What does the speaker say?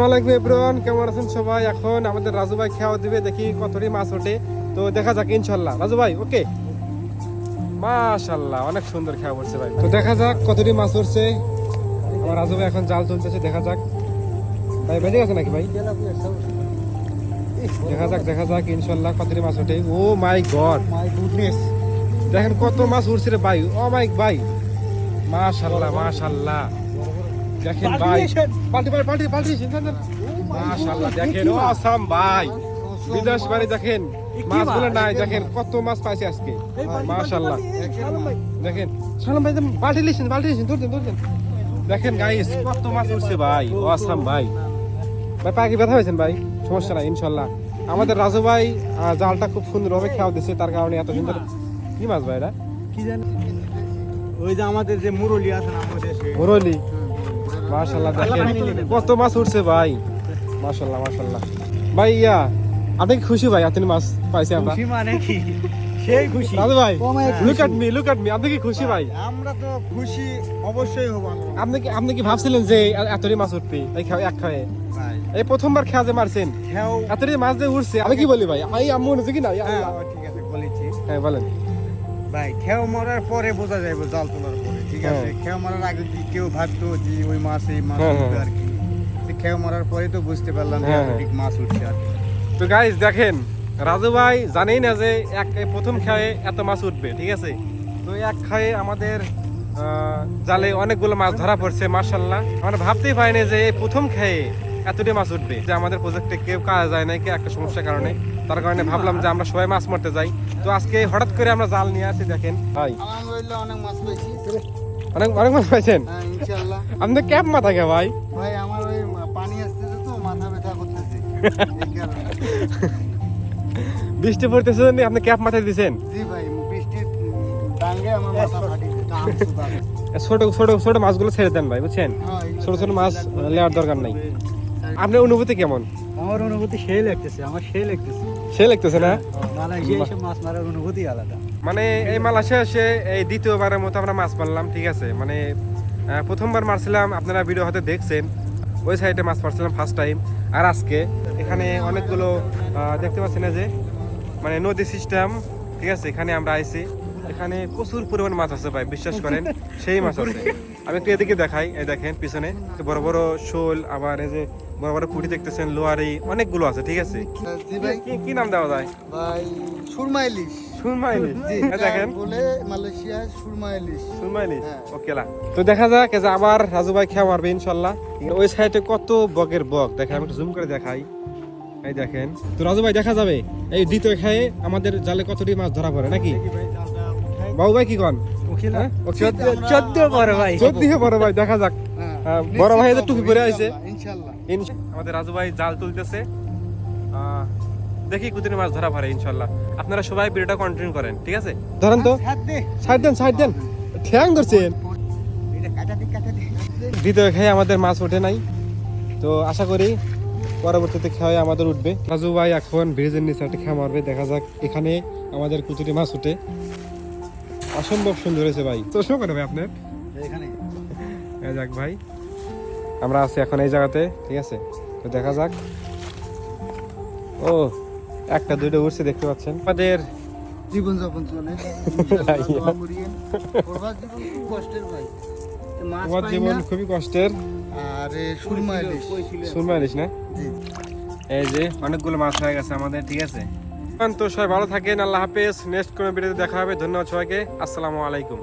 আসসালামাইকুম এভরিওয়ান, কেমন আছেন সবাই? এখন আমাদের রাজু ভাই খাওয়া দিবে, দেখি কতটি মাছ ওঠে। তো দেখা যাক, ইনশাল্লাহ। রাজু ভাই, ওকে? মাশাল্লাহ, অনেক সুন্দর খাওয়া পড়ছে ভাই। তো দেখা যাক কতটি মাছ উঠছে। আমার রাজু ভাই এখন জাল তুলতেছে, দেখা যাক। ভাই বেজে গেছে নাকি ভাই? দেখা যাক দেখা যাক, ইনশাল্লাহ কতটি মাছ ওঠে। ও মাই গড। মাই গুডনেস দেখেন কত মাছ উঠছে রে ভাই। ও মাই ভাই। মাশাল্লাহ মাশাল্লাহ। দেখেন ভাই। পাল্টি পাল্টি পাল্টি। মাশাল্লাহ দেখেন ও আসাম ভাই। বিদেশ বাড়ি দেখেন মাছগুলো নাই দেখেন কত মাছ পাইছে আজকে। মাশাল্লাহ দেখেন সালাম ভাই। বাল্টি লিখছেন বাল্টি লিখছেন ধরছেন ধরছেন। দেখেন গাইস কত মাছ উঠছে ভাই ও আসাম ভাই। ভাই পাখি ব্যথা হয়েছেন ভাই? সমস্যা নাই ইনশাল্লাহ আমাদের রাজু ভাই জালটা খুব সুন্দরভাবে খাওয়া দিচ্ছে তার কারণে এত সুন্দর কি মাছ? ভাই এটা? কি জানি? ওই যে আমাদের যে মুরলি আছে না আমাদের মুরলি? মাশাল্লাহ দেখেন। কত মাছ উঠছে ভাই। মাশাল্লাহ মাশাল্লাহ ভাই ইয়া আপনি কি খুশি ভাই? আপনি মাছ পাইছে আমরা। খুশি মানে কি? সেই খুশি। রাজু ভাই look at me look at me আপনি কি খুশি ভাই? আমরা তো খুশি অবশ্যই হব আপনি কি আপনি কি ভাবছিলেন যে এ- এতটি মাছ উঠবে? এই খাও এক খাওয়ে এই প্রথমবার খেয়া যে মারছেন। এতটি মাছ যে উঠছে আমি কি বলি ভাই? এই আম্মু হচ্ছে কি না? হ্যাঁ ঠিক আছে বলেছি। হ্যাঁ বলেন। ভাই খেও মরার পরে বোঝা যাবে জাল তোলার ঠিক আছে। হ্যাঁ। মারার আগে কি কেউ ভাবতো যে ওই মাছ এই মাছ হ্যাঁ, উঠবে হ্যাঁ। আর কি? তো মারার পরে তো বুঝতে পারলাম যে। ঠিক মাছ উঠছে আর তো গাইজ দেখেন রাজু ভাই জানেই না যে এক প্রথম খায়ে এত মাছ উঠবে ঠিক আছে? তো এক খায়ে আমাদের জালে অনেকগুলো মাছ ধরা পড়ছে মার্শাল্লাহ আমরা ভাবতেই পারিনি যে এই প্রথম খেয়ে এতটি মাছ উঠবে যে আমাদের প্রজেক্টে কেউ কাজ যায় না কেউ একটা সমস্যার কারণে। তার কারণে ভাবলাম যে আমরা সবাই মাছ মারতে যাই। তো আজকে হঠাৎ করে আমরা জাল নিয়ে আসি দেখেন। ভাই অনেক মাছ পেয়েছি অনেক অনেক মাছ পাইছেন? হ্যাঁ ইনশাআল্লাহ। আপনি ক্যাপ মাথা গে ভাই? ভাই আমার ওই পানি আসতেছে তো মাথা ব্যথা করতেছে। বৃষ্টি পড়তেছে জন্য আপনি ক্যাপ মাথায় দিছেন? জি ভাই বৃষ্টির ডাঙ্গে আমার মাথা ফাটিছে ছোট ছোট ছোট মাছগুলো ছেড়ে দেন ভাই বুঝছেন? হ্যাঁ, ছোট ছোট মাছ নেওয়ার দরকার নাই। আপনার অনুভূতি কেমন? আমার অনুভূতি সেই লাগতেছে আমার সেই লাগতেছে। সে লাগতেছে না? মালয়েশিয়া এসে মাছ মারার অনুভূতি আলাদা। মানে এই মালয়েশিয়া এসে এই দ্বিতীয়বারের মতো আমরা মাছ মারলাম ঠিক আছে? মানে প্রথমবার মারছিলাম আপনারা ভিডিও হয়তো দেখছেন ওই সাইডে মাছ মারছিলাম ফার্স্ট টাইম আর আজকে এখানে অনেকগুলো দেখতে পাচ্ছি না যে মানে নদী সিস্টেম ঠিক আছে? এখানে আমরা আইছি। এখানে প্রচুর পরিমাণ মাছ আছে ভাই বিশ্বাস করেন সেই মাছ আছে। আমি একটু এদিকে দেখাই এই দেখেন পিছনে বড় বড় শোল আবার এই যে বড় বড় পুঁটি দেখতেছেন লোয়ারি অনেকগুলো আছে ঠিক আছে? কি নাম দেওয়া যায়? ভাই সুরমা ইলিশ। সুরমা ইলিশ দেখেন। বলে মালয়েশিয়া সুরমা ইলিশ। সুরমাইলি হ্যাঁ। ওকে লা। তো দেখা যাক যে আবার রাজু ভাই খেয়া মারবে ইনশাল্লাহ। ওই সাইডে কত বগের বক দেখেন আমি একটু জুম করে দেখাই। এই দেখেন। তো রাজু ভাই দেখা যাবে এই দ্বিতীয় খায়ে আমাদের জালে কতটি মাছ ধরা পড়ে নাকি? বাবু ভাই কি কন? হ্যাঁ? চোদ্দ বড় ভাই। বড় দেখা যাক। বড় ভাই এদের টুপি পরে আইছে আমাদের রাজু ভাই জাল তুলতেছে। আহ, দেখি কুদিনে মাছ ধরা ইনশাল্লাহ। আপনারা সবাই ভিডিওটা কন্টিনিউ করেন ঠিক আছে? ধরেন তো। সাইড দেন সাইড দেন। ঠ্যাং ধরছেন এটা কাটা দি কাটা দি। দ্বিতীয় খেয়ে আমাদের মাছ ওঠে নাই। তো আশা করি পরবর্তীতে খেয়ে আমাদের উঠবে। রাজু ভাই এখন ব্রিজের নিচে একটা খেয়া মারবে দেখা যাক এখানে আমাদের কুচুরি মাছ উঠে। অসম্ভব সুন্দর হয়েছে ভাই। তো শো করে ভাই আপনার। এখানে। যাক ভাই। আমরা আছি এখন এই জায়গাতে ঠিক আছে? তো দেখা যাক। ও একটা দুইটা উঠছে দেখতে পাচ্ছেন। আমাদের জীবন যাপন চলে কষ্টের ভাই। তোমার জীবন খুবই কষ্টের। আর সুরমা ইলিশ। সুরমা ইলিশ না? জি। এই যে অনেকগুলো মাছ হয়ে গেছে আমাদের ঠিক আছে? তো সবাই ভালো থাকেন, আল্লাহ হাফেজ। নেক্সট কোনো ভিডিওতে দেখা হবে। ধন্যবাদ সবাইকে। আসসালামু আলাইকুম।